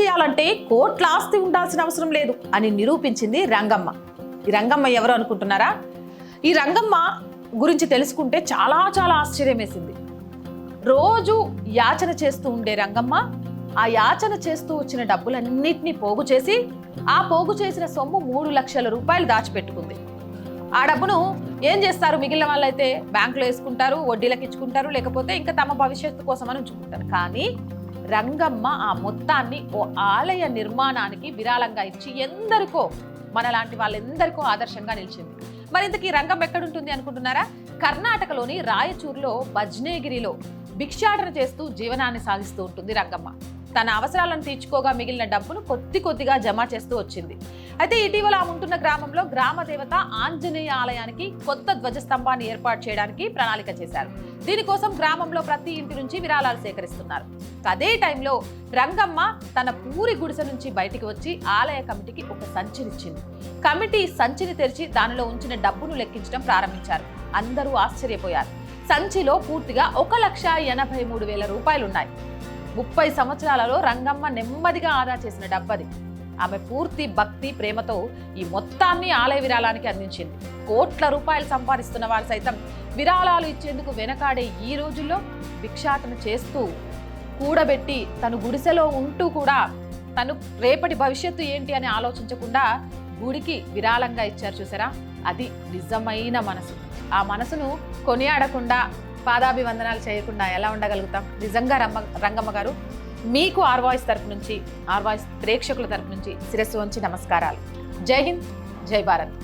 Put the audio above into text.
చేయాలంటే కోట్ల ఆస్తి ఉండాల్సిన అవసరం లేదు అని నిరూపించింది రంగమ్మ. ఈ రంగమ్మ ఎవరు అనుకుంటున్నారా? ఈ రంగమ్మ గురించి తెలుసుకుంటే చాలా చాలా ఆశ్చర్యం వేసింది. రోజు యాచన చేస్తూ ఉండే రంగమ్మ ఆ యాచన చేస్తూ వచ్చిన డబ్బులన్నింటినీ పోగు చేసి ఆ పోగు చేసిన సొమ్ము మూడు లక్షల రూపాయలు దాచిపెట్టుకుంది. ఆ డబ్బును ఏం చేస్తారు? మిగిలిన వాళ్ళైతే బ్యాంకులో వేసుకుంటారు వడ్డీలకు ఇచ్చుకుంటారు లేకపోతే ఇంకా తమ భవిష్యత్తు కోసం అని ఉంచుకుంటారు. కానీ రంగమ్మ ఆ మొత్తాన్ని ఓ ఆలయ నిర్మాణానికి విరాళంగా ఇచ్చి ఎందరికో మనలాంటి వాళ్ళెందరికో ఆదర్శంగా నిలిచింది. మరి ఇంతకీ రంగం ఎక్కడుంటుంది అనుకుంటున్నారా? కర్ణాటకలోని రాయచూరులో భజ్నేగిరిలో భిక్షాటన చేస్తూ జీవనాన్ని సాగిస్తూ ఉంటుంది రంగమ్మ. తన అవసరాలను తీర్చుకోగా మిగిలిన డబ్బును కొద్ది కొద్దిగా జమ చేస్తూ వచ్చింది. అయితే ఇటీవల ఆమె ఉంటున్న గ్రామంలో గ్రామ దేవత ఆంజనేయ ఆలయానికి కొత్త ధ్వజస్తంభాన్ని ఏర్పాటు చేయడానికి ప్రణాళిక చేశారు. దీనికోసం గ్రామంలో ప్రతి ఇంటి నుంచి విరాళాలు సేకరిస్తున్నారు. అదే టైంలో రంగమ్మ తన పూరి గుడిసె నుంచి బయటికి వచ్చి ఆలయ కమిటీకి ఒక సంచినిచ్చింది. కమిటీ సంచిని తెరిచి దానిలో ఉంచిన డబ్బును లెక్కించడం ప్రారంభించారు. అందరూ ఆశ్చర్యపోయారు. సంచిలో పూర్తిగా ఒక లక్ష ఎనభై మూడు వేల రూపాయలు ఉన్నాయి ముప్పై సంవత్సరాలలో రంగమ్మ నెమ్మదిగా ఆదా చేసిన డబ్బది. ఆమె పూర్తి భక్తి ప్రేమతో ఈ మొత్తాన్ని ఆలయ విరాళానికి అందించింది. కోట్ల రూపాయలు సంపాదిస్తున్న వారు సైతం విరాళాలు ఇచ్చేందుకు వెనకాడే ఈ రోజుల్లో భిక్షాటన చేస్తూ కూడబెట్టి తను గుడిసెలో ఉంటూ కూడా తను రేపటి భవిష్యత్తు ఏంటి అని ఆలోచించకుండా గుడికి విరాళంగా ఇచ్చారు చూసారా? అది నిజమైన మనసు. ఆ మనసును కొనియాడకుండా పాదాభివందనాలు చేయకుండా ఎలా ఉండగలుగుతాం? నిజంగా రమ్మ రంగమ్మ గారు మీకు ఆర్వాయిస్ తరపు నుంచి ఆర్ వాయిస్ ప్రేక్షకుల తరపు నుంచి శిరస్సు వంచి నమస్కారాలు. జై హింద్ జై భారత్.